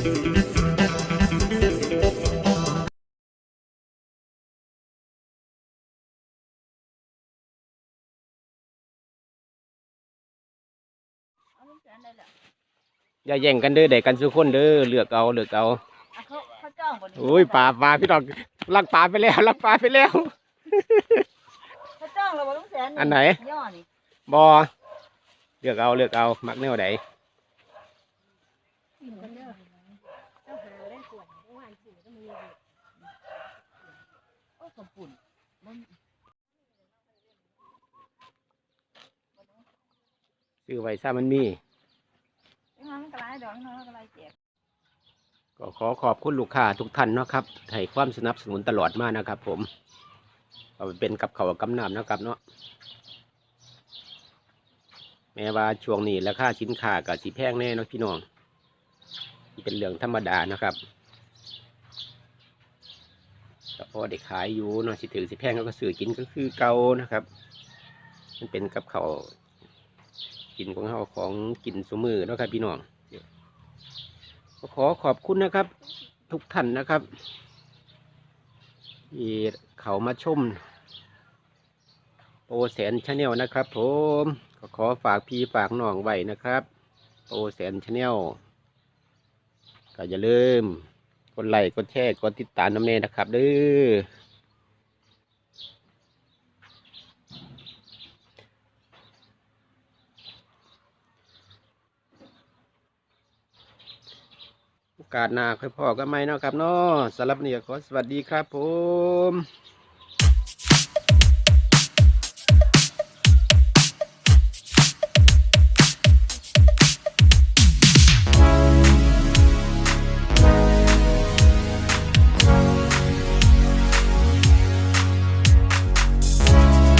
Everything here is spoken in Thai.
อย่าแย่งกันเด้อเด็กกันสุกคนเด้อเหลือกเอาเหลือกเอาอุ้ยปลาปลาพี่ดอกลักปลาไปแล้วลักปลาไปแล้วเขาจ้องเราบ่ลุงแสนอันไหนย่อนี่บอเลือกเอาเหลือกเอามักแนวไหน เจ้าหาได้ส่วนเมื่อวานสื่อก็มีอยู่โอ้สมปุ่นมันซื้อไว้ซะมันมียังไงมันก็หลายดอกน้อยก็หลายแจกก็ขอขอบคุณลูกค้าทุกท่านเนาะครับให้ความสนับสนุนตลอดมานะครับ ผมเอาไปเป็นกับเขาวกับน้ำนะครับเนาะแม้ว่าช่วงนี้ราคาสินค้ากับสีแพงแน่เนาะพี่น้อง เป็นเรื่องธรรมดานะครับก็พอได้ขายอยู่เนาะสิถือสิแพงเราก็ซื้อกินก็คือเก่านะครับ มันเป็นกับเขากินของเฮาของกินสมือเนาะครับพี่น้องก็ขอขอบคุณนะครับ ทุกท่านนะครับที่เขามาชมโปรแสนชาแนลนะครับ ผมก็ขอฝากพี่ฝากน้องไว้นะครับโปรแสนชาแนล ก็อย่าลืมกดไลค์กดแชร์กดติดตามน้ำเนนะครับเด้อโอกาสหน้าค่อยพอกันไหมเนาะครับเนาะสำหรับนี้ขอสวัสดีครับผม